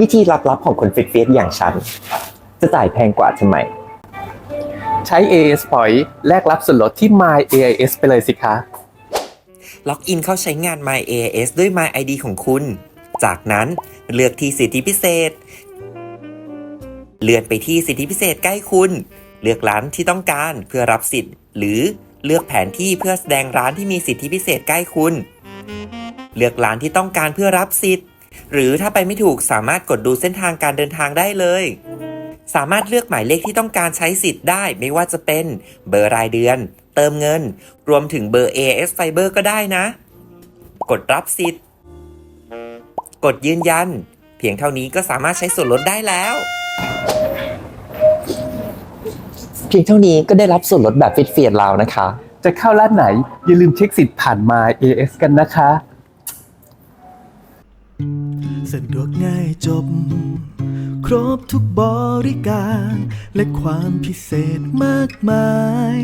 วิธีลับๆของคนฟิตเฟียสอย่างฉัน จะจ่ายแพงกว่าทำไม ใช้ AIS Point แลกรับส่วนลดที่ My AIS ไปเลยสิคะ ล็อกอินเข้าใช้งาน My AIS ด้วย My ID ของคุณ จากนั้นเลือกที่สิทธิพิเศษ เลื่อนไปที่สิทธิพิเศษใกล้คุณ เลือกร้านที่ต้องการเพื่อรับสิทธิ์ หรือเลือกแผนที่เพื่อแสดงร้านที่มีสิทธิพิเศษใกล้คุณ เลือกร้านที่ต้องการเพื่อรับสิทธิ์ หรือถ้าไปไม่ถูกสามารถกดดูเส้นทางการเดินทางได้เลย สามารถเลือกหมายเลขที่ต้องการใช้สิทธิ์ได้ ไม่ว่าจะเป็นเบอร์รายเดือน เติมเงิน รวมถึงเบอร์ AS Fiber ก็ได้นะ กดรับสิทธิ์ กดยืนยัน เพียงเท่านี้ก็สามารถใช้ส่วนลดได้แล้วเพียงเท่านี้ก็ได้รับส่วนลดแบบฟิตเฟียดแล้วนะคะ จะเข้าร้านไหน อย่าลืมเช็คสิทธิ์ผ่าน My AIS กันนะคะ สะดวกง่ายจบ ครบทุกบริการ และความพิเศษมากมาย